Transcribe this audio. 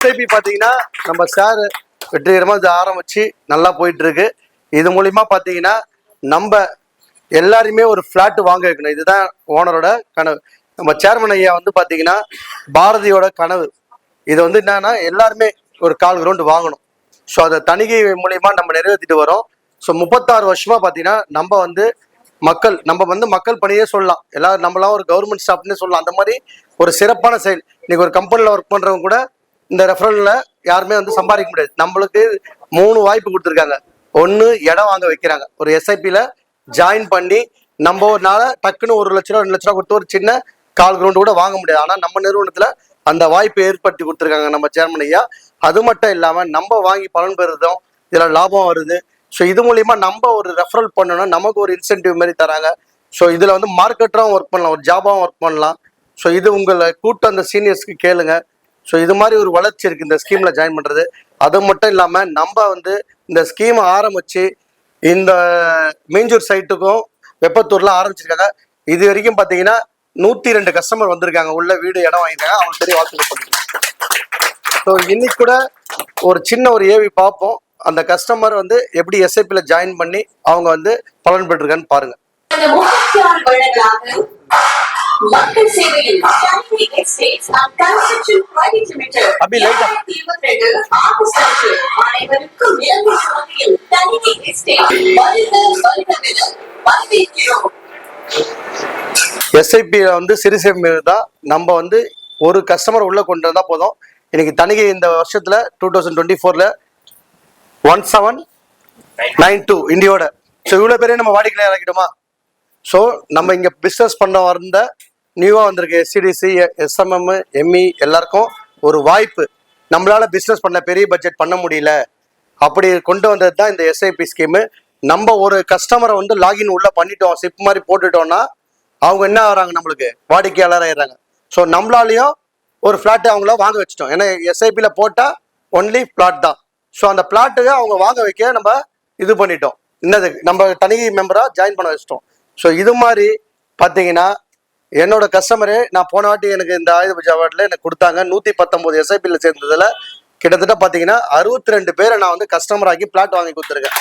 SIP பார்த்தீங்கன்னா நம்ம sir வெற்றிகரமாக இது ஆரம்பித்து நல்லா போயிட்டுருக்கு. இது மூலிமா பார்த்தீங்கன்னா நம்ம எல்லாருமே ஒரு ஃப்ளாட் வாங்க வைக்கணும். இதுதான் ஓனரோட கனவு. நம்ம சேர்மன் ஐயா வந்து பார்த்தீங்கன்னா பாரதியோட கனவு. இது வந்து என்னன்னா எல்லாருமே ஒரு கால் கிரவுண்டு வாங்கணும். ஸோ அதை தணிகை மூலியமா நம்ம நிறைவேற்றிட்டு வரோம். ஸோ முப்பத்தாறு வருஷமா பார்த்தீங்கன்னா நம்ம வந்து மக்கள் நம்ம வந்து மக்கள் பணியே சொல்லலாம். எல்லாரும் நம்மளாம் ஒரு கவர்மெண்ட் ஸ்டாஃப்னே சொல்லலாம். அந்த மாதிரி ஒரு சிறப்பான செயல். இன்னைக்கு ஒரு கம்பெனியில் ஒர்க் பண்ணுறவங்க கூட இந்த ரெஃபரல்ல யாருமே வந்து சம்பாதிக்க முடியாது. நம்மளுக்கு மூணு வாய்ப்பு கொடுத்துருக்காங்க. ஒன்று இடம் வாங்க வைக்கிறாங்க. ஒரு எஸ்ஐபியில் ஜாயின் பண்ணி நம்ம ஒரு நாள டக்குன்னு ஒரு லட்ச ரூபா ரெண்டு லட்ச ரூபா கொடுத்து ஒரு சின்ன கால் கிரவுண்ட் கூட வாங்க முடியாது. ஆனால் நம்ம நிறுவனத்தில் அந்த வாய்ப்பை ஏற்படுத்தி கொடுத்துருக்காங்க நம்ம சேர்மன் ஐயா. அது மட்டும் இல்லாமல் நம்ம வாங்கி பலன் பெறுறதும் இதில் லாபம் வருது. ஸோ இது மூலியமா நம்ம ஒரு ரெஃபரல் பண்ணோம்னா நமக்கு ஒரு இன்சென்டிவ் மாதிரி தராங்க. ஸோ இதில் வந்து மார்க்கெட்டராகவும் ஒர்க் பண்ணலாம் ஒரு ஜாபாகவும் ஒர்க் பண்ணலாம். ஸோ இது உங்களை கூட்ட அந்த சீனியர்ஸ்க்கு கேளுங்க. ஸோ இது மாதிரி ஒரு வளர்ச்சி இருக்கு இந்த ஸ்கீம்ல ஜாயின் பண்றது. அது மட்டும் இல்லாம நம்ம வந்து இந்த ஸ்கீமை ஆரம்பிச்சு இந்த மீஞ்சூர் சைட்டுக்கும் வெப்பத்தூர்ல ஆரம்பிச்சிருக்காங்க. இது வரைக்கும் பாத்தீங்கன்னா நூத்தி ரெண்டு கஸ்டமர் வந்திருக்காங்க. உள்ள வீடு இடம் வாங்கியிருக்காங்க. அவங்க பெரிய வாழ்த்துக்கள் பண்ணுறேன் ஸோ இன்னைக்கு கூட ஒரு சின்ன ஒரு ஏவி பார்ப்போம். அந்த கஸ்டமர் வந்து எப்படி எஸ்ஐபியில் ஜாயின் பண்ணி அவங்க வந்து பலன் பெற்றிருக்கான்னு பாருங்க. மக்கள் சேவையில் Shalini estates and construction private limited Abhi, light ஆ. இருபத்தி ரெண்டு ஆகஸ்ட் அன்று அனைவருக்கும் இலங்கை சுவதியில் தனிமை எஸ்டேட் வருக வருகவென வரவேற்கிறோம் எஸ்ஐபி வந்து சிறுசேமி தான் நம்ம வந்து ஒரு கஸ்டமர் உள்ள கொண்டு வந்தா போதும். இன்னைக்கு தணிகை இந்த வருஷத்துல டூ தௌசண்ட் டுவெண்ட்டி ஃபோர்ல ஒன் செவன் நைன் டூ இந்தியோட ஸோ இவ்வளோ பேரே நம்ம வாடிக்கையாளர் ஆகிட்டோமா ஸோ நம்ம இங்கே பிஸ்னஸ் பண்ண வந்த நியூவாக வந்திருக்க. எஸ்சிடிசி எஸ்எம்எம் எம்இ எல்லாருக்கும் ஒரு வாய்ப்பு. நம்மளால் பிஸ்னஸ் பண்ண பெரிய பட்ஜெட் பண்ண முடியல. அப்படி கொண்டு வந்தது தான் இந்த எஸ்ஐபி ஸ்கீமு நம்ம ஒரு கஸ்டமரை வந்து லாகின் உள்ளே பண்ணிட்டோம் சிப் மாதிரி போட்டுட்டோம்னா அவங்க என்ன ஆகுறாங்க நம்மளுக்கு? வாடிக்கையாளர் ஆயிடுறாங்க. ஸோ நம்மளாலையும் ஒரு ஃப்ளாட்டை அவங்கள வாங்க வச்சிட்டோம். ஏன்னா எஸ்ஐபியில் போட்டால் ஒன்லி பிளாட் தான். ஸோ அந்த பிளாட்டுக்கு அவங்க வாங்க வைக்க நம்ம இது பண்ணிட்டோம். என்னது? நம்ம தனி மெம்பராக ஜாயின் பண்ண வச்சிட்டோம். ஸோ இது மாதிரி பார்த்தீங்கன்னா என்னோட கஸ்டமரு நான் போன வாட்டி எனக்கு இந்த ஆயுத பூஜை அவார்டில் எனக்கு கொடுத்தாங்க. நூற்றி பத்தொம்போது எஸ்ஐபியில் சேர்ந்ததில் கிட்டத்தட்ட பார்த்தீங்கன்னா அறுபத்தி ரெண்டு பேரை நான் வந்து கஸ்டமர் ஆக்கி பிளாட் வாங்கி கொடுத்துருக்கேன்.